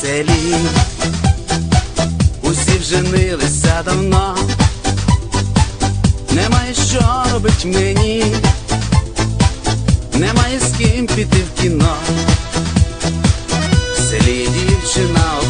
селі, усі вженилися давно, немає що робить мені, немає з ким піти в кіно. В селі дівчина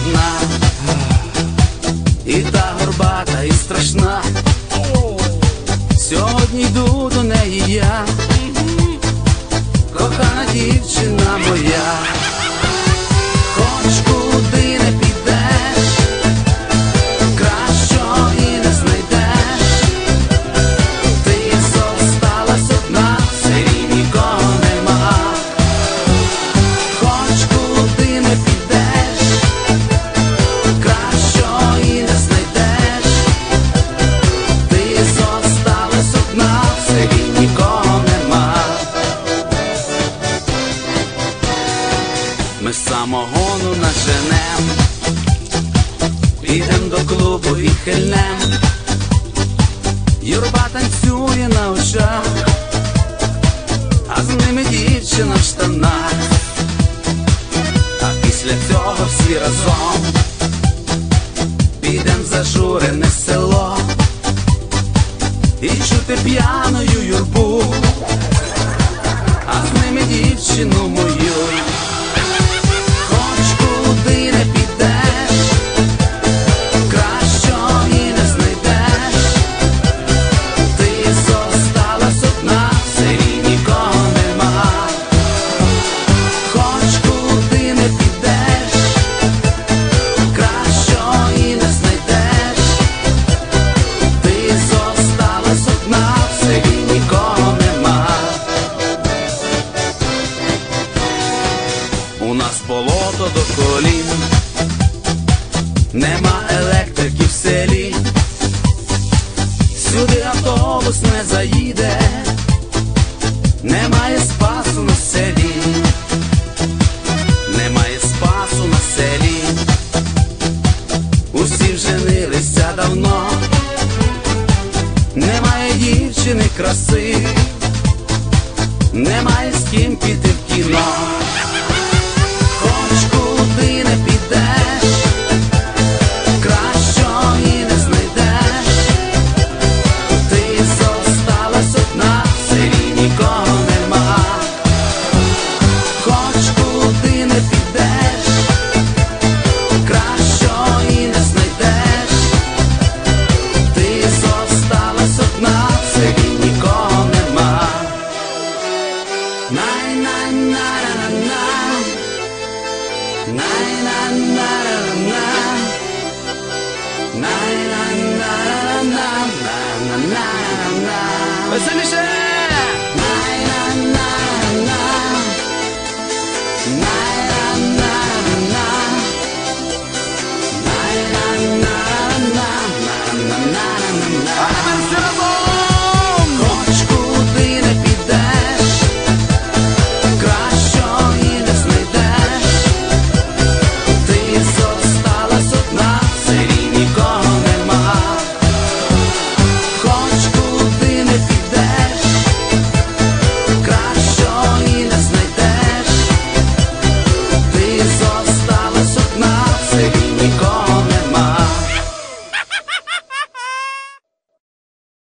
підем до клубу і хильнем. Юрба танцює на очах, а з ними дівчина в штанах. А після цього всі разом підем в зажурене село і чути п'яною юрбу, нас болото до колін, нема електрики в селі, сюди автобус не заїде, немає спасу на селі, немає спасу на селі, усі вженилися давно. Немає дівчини краси, na na. Ascension.